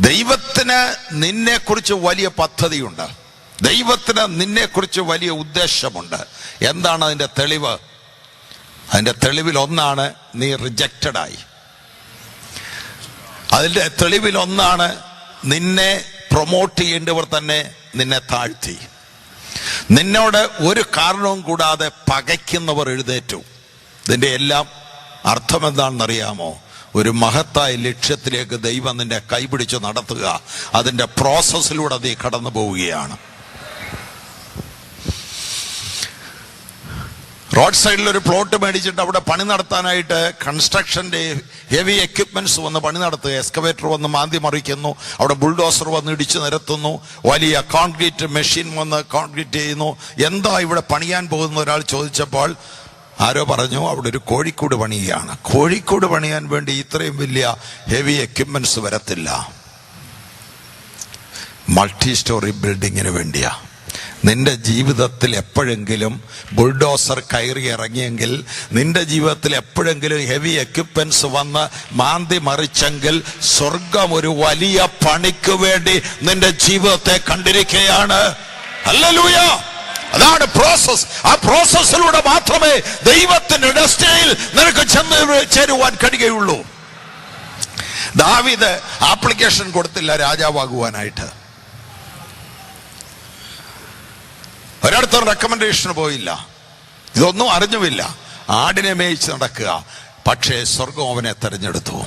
ദൈവത്തിന് നിന്നെക്കുറിച്ച് വലിയ പദ്ധതിയുണ്ട്. ദൈവത്തിന് നിന്നെക്കുറിച്ച് വലിയ ഉദ്ദേശമുണ്ട്. എന്താണ് അതിന്റെ തെളിവ്? അതിന്റെ തെളിവിൽ ഒന്നാണ് നീ റിജക്റ്റഡ് ആയി. അതിന്റെ തെളിവിൽ ഒന്നാണ് നിന്നെ പ്രൊമോട്ട് ചെയ്യേണ്ടവർ തന്നെ നിന്നെ താഴ്ത്തി. നിന്നോട് ഒരു കാരണവും കൂടാതെ പകയ്ക്കുന്നവർ എഴുന്നേറ്റു. ഇതിന്റെ എല്ലാം അർത്ഥം എന്താണെന്നറിയാമോ ഒരു മഹത്തായ ലക്ഷ്യത്തിലേക്ക് ദൈവം നിന്നെ കൈപിടിച്ച് നടത്തുക. അതിന്റെ പ്രോസസ്സിലൂടെ നീ കടന്നു പോവുകയാണ്. റോഡ് സൈഡിൽ ഒരു പ്ലോട്ട് മേടിച്ചിട്ട് അവിടെ പണി നടത്താനായിട്ട് കൺസ്ട്രക്ഷന്റെ ഹെവി എക്യുപ്മെന്റ്സ് വന്ന് പണി നടത്തുക. എക്സ്കവേറ്റർ വന്ന് മാന്തി മറിക്കുന്നു. അവിടെ ബുൾഡോസർ വന്ന് ഇടിച്ചു നിരത്തുന്നു. വലിയ കോൺക്രീറ്റ് മെഷീൻ വന്ന് കോൺക്രീറ്റ് ചെയ്യുന്നു. എന്താ ഇവിടെ പണിയാൻ പോകുന്ന ഒരാൾ ചോദിച്ചപ്പോൾ ആരോ പറഞ്ഞു അവിടെ ഒരു കോഴിക്കൂട് പണിയുകയാണ്. കോഴിക്കൂട് പണിയാൻ വേണ്ടി ഇത്രയും വലിയ ഹെവി എക്യുപ്മെന്റ്സ് വരത്തില്ല. മൾട്ടി സ്റ്റോറി ബിൽഡിങ്ങിന് വേണ്ടിയാ. നിന്റെ ജീവിതത്തിൽ എപ്പോഴെങ്കിലും ബുൾഡോസർ കയറി ഇറങ്ങിയെങ്കിൽ നിന്റെ ജീവിതത്തിൽ എപ്പോഴെങ്കിലും ഹെവി എക്യുപ്മെന്റ്സ് വന്ന് മാന്തി മറിച്ചെങ്കിൽ സ്വർഗം ഒരു വലിയ പണിക്ക് വേണ്ടി നിന്റെ ജീവിതത്തെ കണ്ടിരിക്കുകയാണ്. അല്ലലൂയ അതാണ് പ്രോസസ് ആ പ്രോസസ്സിലൂടെ മാത്രമേ ദൈവത്തിന്റെ ഡെസ്റ്റിനിൽ നിനക്ക് ചെന്ന് ചേരുവാൻ കഴിയുകയുള്ളൂ. ദാവിദ് ആപ്ലിക്കേഷൻ കൊടുത്തില്ല രാജാവാകുവാനായിട്ട്. ഒരിടത്തും റെക്കമെൻഡേഷന് പോയില്ല. ഇതൊന്നും അറിഞ്ഞുമില്ല. ആടിനെ മേയിച്ച് നടക്കുക. പക്ഷേ സ്വർഗം അവനെ തെരഞ്ഞെടുത്തു.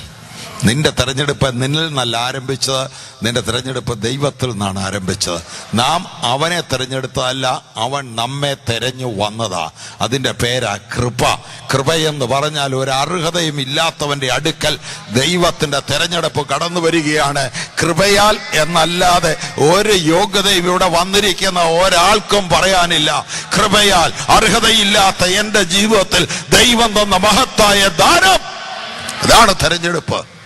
നിന്റെ തെരഞ്ഞെടുപ്പ് നിന്നിൽ നിന്നല്ല ആരംഭിച്ചത്. നിന്റെ തെരഞ്ഞെടുപ്പ് ദൈവത്തിൽ നിന്നാണ് ആരംഭിച്ചത്. നാം അവനെ തെരഞ്ഞെടുത്തതല്ല അവൻ നമ്മെ തെരഞ്ഞു വന്നതാ. അതിന്റെ പേരാ കൃപ. കൃപയെന്ന് പറഞ്ഞാൽ ഒരു അർഹതയും ഇല്ലാത്തവന്റെ അടുക്കൽ ദൈവത്തിന്റെ തെരഞ്ഞെടുപ്പ് കടന്നു വരികയാണ്. കൃപയാൽ എന്നല്ലാതെ ഒരു യോഗ്യതയും ഇവിടെ വന്നിരിക്കുന്ന ഒരാൾക്കും പറയാനില്ല. കൃപയാൽ അർഹതയില്ലാത്ത എന്റെ ജീവിതത്തിൽ ദൈവം തന്ന മഹത്തായ ദാനം. അതാണ് തെരഞ്ഞെടുപ്പ്.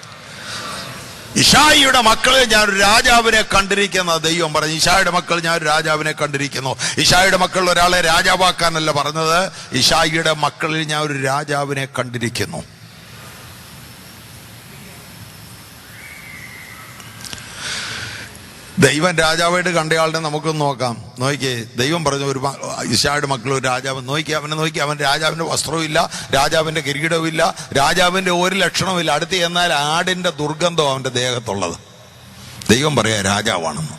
ഇഷായിയുടെ മക്കളെ ഞാൻ ഒരു രാജാവിനെ കണ്ടിരിക്കുന്ന. ദൈവം പറഞ്ഞു ഇഷായുടെ മക്കൾ ഞാൻ ഒരു രാജാവിനെ കണ്ടിരിക്കുന്നു. ഇഷായുടെ മക്കൾ ഒരാളെ രാജാവാക്കാനല്ല പറഞ്ഞത്. ഇഷായിയുടെ മക്കളിൽ ഞാൻ ഒരു രാജാവിനെ കണ്ടിരിക്കുന്നു. ദൈവം രാജാവായിട്ട് കണ്ടയാളിനെ നമുക്കൊന്ന് നോക്കാം. നോക്കിയേ ദൈവം പറഞ്ഞു ഒരു ഇഷായുടെ മക്കൾ ഒരു രാജാവ്. നോക്കി അവനെ നോക്കി അവൻ രാജാവിന്റെ വസ്ത്രവും ഇല്ല രാജാവിന്റെ കിരീടവും ഇല്ല രാജാവിന്റെ ഒരു ലക്ഷണവും ഇല്ല അടുത്ത് എന്നാൽ ആടിന്റെ ദുർഗന്ധം അവന്റെ ദേഹത്തുള്ളത്. ദൈവം പറയാ രാജാവാണെന്ന്.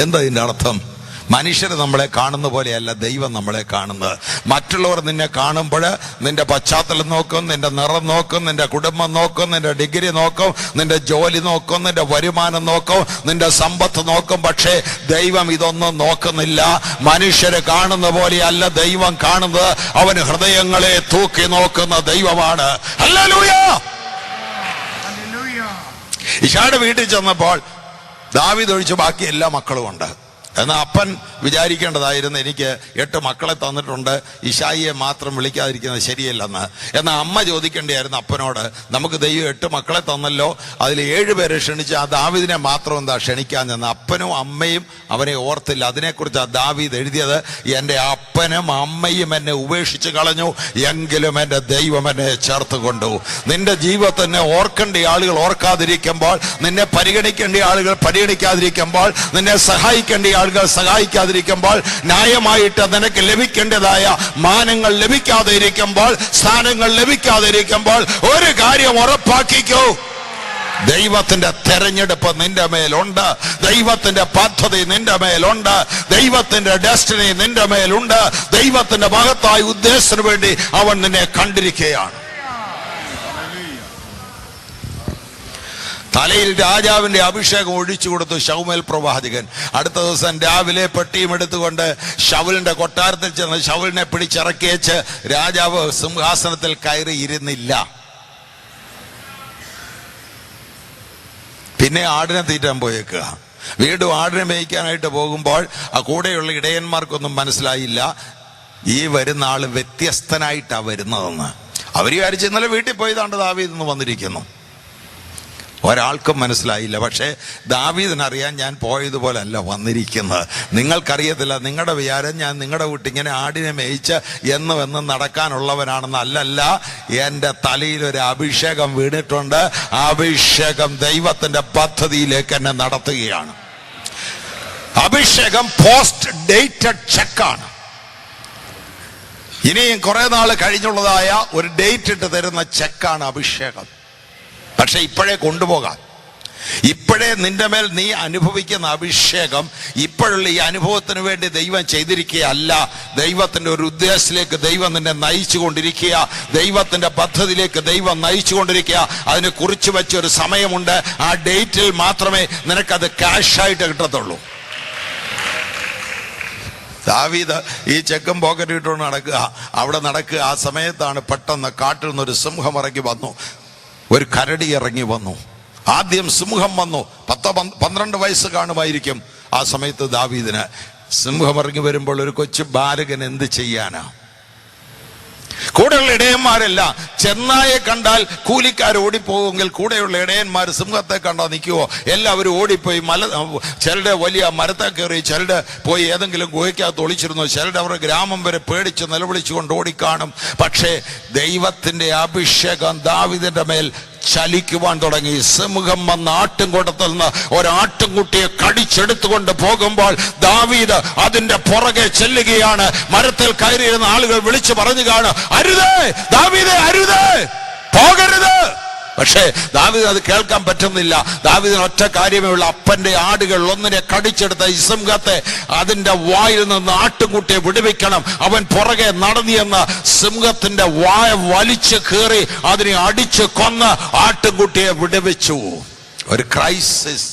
എന്താ ഇതിന്റെ അർത്ഥം? മനുഷ്യർ നമ്മളെ കാണുന്ന പോലെയല്ല ദൈവം നമ്മളെ കാണുന്നത്. മറ്റുള്ളവർ നിന്നെ കാണുമ്പോൾ നിന്റെ പശ്ചാത്തലം നോക്കും നിന്റെ നിറം നോക്കും നിന്റെ കുടുംബം നോക്കും നിന്റെ ഡിഗ്രി നോക്കും നിന്റെ ജോലി നോക്കും നിന്റെ വരുമാനം നോക്കും നിന്റെ സമ്പത്ത് നോക്കും. പക്ഷേ ദൈവം ഇതൊന്നും നോക്കുന്നില്ല. മനുഷ്യരെ കാണുന്ന പോലെയല്ല ദൈവം കാണുന്നത്. അവൻ ഹൃദയങ്ങളെ തൂക്കി നോക്കുന്ന ദൈവമാണ്. ഇഷായുടെ വീട്ടിൽ ചെന്നപ്പോൾ ദാവീദ് ഒഴിച്ച് ബാക്കി എല്ലാ മക്കളും ഉണ്ട് എന്നാൽ അപ്പൻ വിചാരിക്കേണ്ടതായിരുന്നു എനിക്ക് എട്ട് മക്കളെ തന്നിട്ടുണ്ട്. ഇഷായിയെ മാത്രം വിളിക്കാതിരിക്കുന്നത് ശരിയല്ലെന്ന്. എന്നാൽ അമ്മ ചോദിക്കേണ്ടിയായിരുന്നു അപ്പനോട് നമുക്ക് ദൈവം എട്ട് മക്കളെ തന്നല്ലോ. അതിൽ ഏഴ് പേരെ ക്ഷണിച്ച് ആ ദാവീദിനെ മാത്രം എന്താ ക്ഷണിക്കാൻ? ചെന്ന് അപ്പനും അമ്മയും അവനെ ഓർത്തില്ല. അതിനെക്കുറിച്ച് ആ ദാവീദ് എഴുതിയത് എന്റെ അപ്പനും അമ്മയും എന്നെ ഉപേക്ഷിച്ച് കളഞ്ഞു. എങ്കിലും എന്റെ ദൈവം എന്നെ ചേർത്ത് കൊണ്ടു. നിന്റെ ജീവിതത്തിനെ ഓർക്കേണ്ട ആളുകൾ ഓർക്കാതിരിക്കുമ്പോൾ നിന്നെ പരിഗണിക്കേണ്ട ആളുകൾ പരിഗണിക്കാതിരിക്കുമ്പോൾ നിന്നെ സഹായിക്കേണ്ട ആളുകൾ സഹായിക്കാതിരിക്കുമ്പോൾ ന്യായമായിട്ട് നിനക്ക് ലഭിക്കേണ്ടതായ മാനങ്ങൾ ലഭിക്കാതെ ഇരിക്കുമ്പോൾ സ്ഥാനങ്ങൾ ലഭിക്കാതെ ഇരിക്കുമ്പോൾ ഒരു കാര്യം ഉറപ്പാക്കിക്കോ. ദൈവത്തിന്റെ തെരഞ്ഞെടുപ്പ് നിന്റെ മേലുണ്ട്. ദൈവത്തിന്റെ പദ്ധതി നിന്റെ മേലുണ്ട്. ദൈവത്തിന്റെ ഡെസ്റ്റിനി നിന്റെ മേലുണ്ട്. ദൈവത്തിന്റെ മഹത്തായ ഉദ്ദേശത്തിന് വേണ്ടി അവൻ നിന്നെ കണ്ടിരിക്കുകയാണ്. തലയിൽ രാജാവിന്റെ അഭിഷേകം ഒഴിച്ചു കൊടുത്തു ഷൗമേൽ പ്രവാചകൻ. അടുത്ത ദിവസം രാവിലെ പെട്ടിയും എടുത്തുകൊണ്ട് ഷൗലിന്റെ കൊട്ടാരത്തിൽ ചെന്ന് ഷൗലിനെ പിടിച്ചിറക്കിയേച്ച് രാജാവ് സിംഹാസനത്തിൽ കയറി ഇരുന്നില്ല. പിന്നെ ആടിനെ തീറ്റാൻ പോയേക്കുക. വീണ്ടും ആടിനെ മേയ്ക്കാനായിട്ട് പോകുമ്പോൾ ആ കൂടെയുള്ള ഇടയന്മാർക്കൊന്നും മനസ്സിലായില്ല. ഈ വരുന്ന ആൾ വ്യത്യസ്തനായിട്ടാണ് വരുന്നതെന്ന്. അവർ വിചാരിച്ച് ഇന്നലെ വീട്ടിൽ പോയതാണ്ട് ദാവി എന്ന് വന്നിരിക്കുന്നു. ഒരാൾക്കും മനസ്സിലായില്ല. പക്ഷേ ദാവീദിനറിയാൻ ഞാൻ പോയതുപോലല്ല വന്നിരിക്കുന്നത്. നിങ്ങൾക്കറിയത്തില്ല നിങ്ങളുടെ വിചാരം ഞാൻ നിങ്ങളുടെ വീട്ടിൽ ഇങ്ങനെ ആടിനെ മേയിച്ച് എന്നും എന്നും നടക്കാനുള്ളവനാണെന്ന് അല്ലല്ല. എന്റെ തലയിൽ ഒരു അഭിഷേകം വീണിട്ടുണ്ട്. അഭിഷേകം ദൈവത്തിന്റെ പദ്ധതിയിലേക്ക് എന്നെ നടത്തുകയാണ്. അഭിഷേകം പോസ്റ്റ് ഡേറ്റഡ് ചെക്കാണ് ഇനിയും കുറേ നാൾ കഴിഞ്ഞുള്ളതായ ഒരു ഡേറ്റ് ഇട്ട് തരുന്ന ചെക്കാണ് അഭിഷേകം. പക്ഷെ ഇപ്പോഴേ കൊണ്ടുപോകാം. ഇപ്പോഴേ നിന്റെ മേൽ നീ അനുഭവിക്കുന്ന അഭിഷേകം ഇപ്പോഴുള്ള ഈ അനുഭവത്തിന് വേണ്ടി ദൈവം ചെയ്തിരിക്കുകയല്ല. ദൈവത്തിന്റെ ഒരു ഉദ്ദേശത്തിലേക്ക് ദൈവം നിന്നെ നയിച്ചു കൊണ്ടിരിക്കുക ദൈവത്തിന്റെ പദ്ധതിയിലേക്ക് ദൈവം നയിച്ചു കൊണ്ടിരിക്കുക അതിനെ കുറിച്ച് വെച്ച ഒരു സമയമുണ്ട്. ആ ഡേറ്റിൽ മാത്രമേ നിനക്കത് ക്യാഷായിട്ട് കിട്ടത്തുള്ളൂ. ദാവീദ് ഈ ചെക്കും പോക്കറ്റ് ഇട്ടുകൊണ്ട് നടക്കുക. അവിടെ നടക്കുക. ആ സമയത്താണ് പെട്ടെന്ന് കാട്ടിൽ നിന്നൊരു സിംഹം ഇറങ്ങി വന്നു. ഒരു കരടി ഇറങ്ങി വന്നു. ആദ്യം സിംഹം വന്നു. പത്ത് പന്ത് പന്ത്രണ്ട് വയസ്സ് കാണുമായിരിക്കും ആ സമയത്ത് ദാവീദിന്. സിംഹം ഇറങ്ങി വരുമ്പോൾ ഒരു കൊച്ചു ബാലകൻ എന്ത് ചെയ്യാനാ? കൂടെയുള്ള ഇടയന്മാരല്ല. ചെന്നായെ കണ്ടാൽ കൂലിക്കാർ ഓടിപ്പോകുമെങ്കിൽ കൂടെയുള്ള ഇടയന്മാർ സിംഹത്തെ കണ്ടാൽ നിൽക്കുവോ? എല്ലാവരും ഓടിപ്പോയി മല ചിലരുടെ വലിയ മരത്തെ കയറി ചിലരുടെ പോയി ഏതെങ്കിലും ഗുഹയ്ക്കകത്ത് ഒളിച്ചിരുന്നു ചിലരുടെ അവരുടെ ഗ്രാമം വരെ പേടിച്ച് നിലവിളിച്ചുകൊണ്ട് ഓടിക്കാണും. പക്ഷേ ദൈവത്തിന്റെ അഭിഷേകം ദാവിദിന്റെ മേൽ ചലിക്കുവാൻ തുടങ്ങി. സിംഹം വന്ന ആട്ടിൻകൂട്ടത്തിൽ നിന്ന് ഒരാട്ടിൻകുട്ടിയെ കടിച്ചെടുത്തുകൊണ്ട് പോകുമ്പോൾ ദാവീദ് അതിന്റെ പുറകെ ചെല്ലുകയാണ്. മരത്തിൽ കയറിയിരുന്ന ആളുകൾ വിളിച്ചു പറഞ്ഞു കാണു. അരുതേ ദാവീദേ അരുതേ പോകരുത്. പക്ഷേ ദാവിദ് അത് കേൾക്കാൻ പറ്റുന്നില്ല. ദാവിദിന് ഒറ്റ കാര്യമേ ഉള്ള. അപ്പന്റെ ആടുകൾ ഒന്നിനെ കടിച്ചെടുത്ത സിംഹത്തെ അതിന്റെ വായിൽ നിന്ന് ആട്ടുംകുട്ടിയെ വിടുവിക്കണം. അവൻ പുറകെ നടന്നിയെന്ന് സിംഹത്തിന്റെ വായ വലിച്ചു കീറി അതിനെ അടിച്ച് കൊന്ന് ആട്ടുംകുട്ടിയെ വിടുവിച്ചു. ഒരു ക്രൈസിസ്.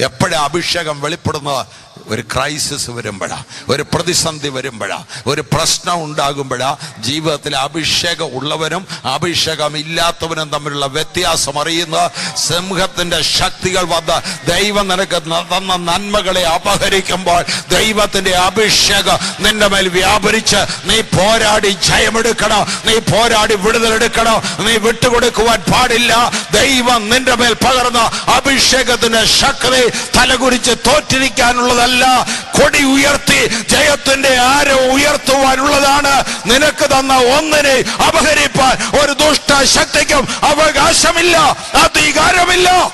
എപ്പോഴാ അഭിഷേകം വെളിപ്പെടുന്നത്? ഒരു ക്രൈസിസ് വരുമ്പോഴാ ഒരു പ്രതിസന്ധി വരുമ്പോഴാ ഒരു പ്രശ്നം ഉണ്ടാകുമ്പോഴാ ജീവിതത്തിൽ അഭിഷേകം ഉള്ളവനും അഭിഷേകം ഇല്ലാത്തവനും തമ്മിലുള്ള വ്യത്യാസം അറിയുന്ന സിംഹത്തിന്റെ ശക്തികൾ വന്ന് ദൈവം നിനക്ക് തന്ന നന്മകളെ അപഹരിക്കുമ്പോൾ ദൈവത്തിന്റെ അഭിഷേകം നിന്റെ മേൽ വ്യാപരിച്ച് നീ പോരാടി ജയമെടുക്കണം നീ പോരാടി വിടുതലെടുക്കണം നീ വിട്ടുകൊടുക്കുവാൻ പാടില്ല. ദൈവം നിന്റെ മേൽ പകർന്ന അഭിഷേകത്തിന്റെ ശക്തി തലകുരിച്ച് തോറ്റിരിക്കാനുള്ളതല്ല. കൊടി ഉയർത്തി ജയത്തിന്റെ ആരോ ഉയർത്തുവാനുള്ളതാണ്. നിനക്ക് തന്ന ഒന്നിനെ അപഹരിപ്പാൻ ഒരു ദുഷ്ട ശക്തിക്കും അവകാശമില്ല അധികാരമില്ല.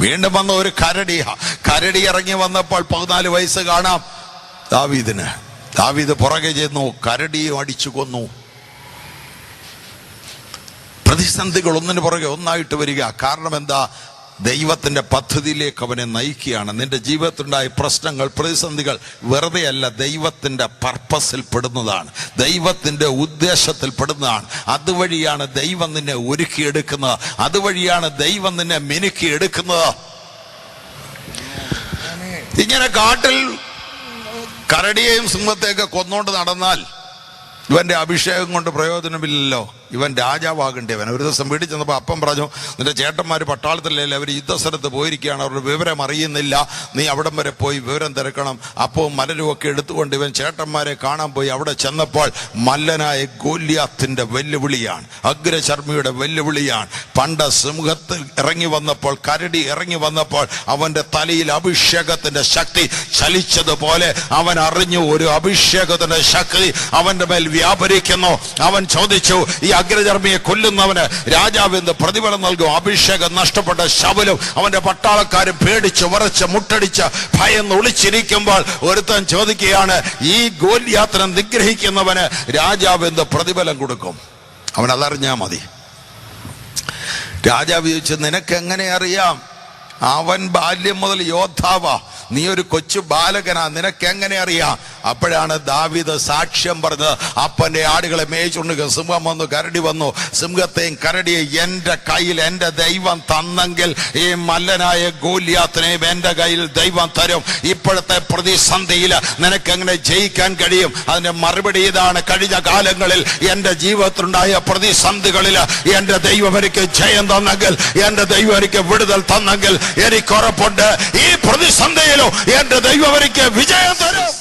വീണ്ടും വന്ന ഒരു കരടി. കരടി ഇറങ്ങി വന്നപ്പോൾ പതിനാല് വയസ്സ് കാണാം. ദാവീദിന്. ദാവീദ് പുറകെ ചെന്നു കരടിയും അടിച്ചു കൊന്നു. പ്രതിസന്ധികൾ ഒന്നിനു പുറകെ ഒന്നായിട്ട് വരിക. കാരണം എന്താ? ദൈവത്തിന്റെ പദ്ധതിയിലേക്ക് അവനെ നയിക്കുകയാണ്. നിന്റെ ജീവിതത്തിലുണ്ടായ പ്രശ്നങ്ങൾ പ്രതിസന്ധികൾ വെറുതെയല്ല ദൈവത്തിന്റെ പർപ്പസിൽ പെടുന്നതാണ്. ദൈവത്തിന്റെ ഉദ്ദേശത്തിൽ പെടുന്നതാണ്. അതുവഴിയാണ് ദൈവം നിന്നെ ഒരുക്കിയെടുക്കുന്നത് അതുവഴിയാണ് ദൈവം നിന്നെ മിനുക്കിയെടുക്കുന്നത്. ഇങ്ങനെ കാട്ടിൽ കരടിയെയും സിംഹത്തെയൊക്കെ കൊന്നോണ്ട് നടന്നാൽ ഇവന്റെ അഭിഷേകം കൊണ്ട് പ്രയോജനമില്ലല്ലോ. ഇവൻ രാജാവാകേണ്ടവൻ ഒരു ദിവസം വീട്ടിൽ ചെന്നപ്പോൾ അപ്പം പറഞ്ഞു നിന്റെ ചേട്ടന്മാർ പട്ടാളത്തിലല്ലേ അവർ യുദ്ധസ്ഥലത്ത് പോയിരിക്കുകയാണ്. അവരുടെ വിവരം അറിയുന്നില്ല. നീ അവിടം വരെ പോയി വിവരം തിരക്കണം. അപ്പവും മലരും ഒക്കെ എടുത്തുകൊണ്ട് ഇവൻ ചേട്ടന്മാരെ കാണാൻ പോയി. അവിടെ ചെന്നപ്പോൾ മല്ലനായ ഗോല്യാത്തിന്റെ വെല്ലുവിളിയാണ്. അഗ്രശർമ്മിയുടെ വെല്ലുവിളിയാണ്. പണ്ട സിംഹത്തിൽ ഇറങ്ങി വന്നപ്പോൾ കരടി ഇറങ്ങി വന്നപ്പോൾ അവന്റെ തലയിൽ അഭിഷേകത്തിന്റെ ശക്തി ചലിച്ചതുപോലെ അവൻ അറിഞ്ഞു. ഒരു അഭിഷേകത്തിന്റെ ശക്തി അവന്റെ മേൽ വ്യാപരിക്കുന്നു. അവൻ ചോദിച്ചു ഈ അഗ്രചർമ്മിയെ കൊല്ലുന്നവന് രാജാവ് എന്ത് പ്രതിഫലം നൽകും? അഭിഷേകം നഷ്ടപ്പെട്ട ശബലും അവന്റെ പട്ടാളക്കാരും പേടിച്ച് വരച്ച് മുട്ടടിച്ച് ഭയന്ന് ഒളിച്ചിരിക്കുമ്പോൾ ഒരുത്തൻ ചോദിക്കുകയാണ് ഈ ഗോൽയാത്ര നിഗ്രഹിക്കുന്നവന് രാജാവ് എന്ത് പ്രതിഫലം കൊടുക്കും? അവൻ അതറിഞ്ഞാ മതി. രാജാവ് ചോദിച്ചു നിനക്ക് എങ്ങനെ അറിയാം? അവൻ ബാല്യം മുതൽ യോദ്ധാവാ. നീ ഒരു കൊച്ചു ബാലകനാ. നിനക്ക് എങ്ങനെ അറിയാം? അപ്പോഴാണ് ദാവിദ് സാക്ഷ്യം പറഞ്ഞത് അപ്പന്റെ ആടുകളെ മേയിച്ചുകൊണ്ട് സിംഹം വന്നു കരടി വന്നു. സിംഹത്തെയും കരടിയെ എന്റെ കയ്യിൽ എന്റെ ദൈവം തന്നെങ്കിൽ ഈ മല്ലനായ ഗോലിയാത്തിനെയും എന്റെ കയ്യിൽ ദൈവം തരും. ഇപ്പോഴത്തെ പ്രതിസന്ധിയിൽ നിനക്ക് എങ്ങനെ ജയിക്കാൻ കഴിയും? അതിന്റെ മറുപടി ഇതാണ്. കഴിഞ്ഞ കാലങ്ങളിൽ എന്റെ ജീവിതത്തിലുണ്ടായ പ്രതിസന്ധികളിൽ എന്റെ ദൈവം എനിക്ക് ജയം തന്നെങ്കിൽ എന്റെ ദൈവം എനിക്ക് വിടുതൽ തന്നെങ്കിൽ എനിക്ക് ഉറപ്പുണ്ട് ഈ പ്രതിസന്ധിയിലോ എന്റെ ദൈവം എനിക്ക് വിജയം തരും.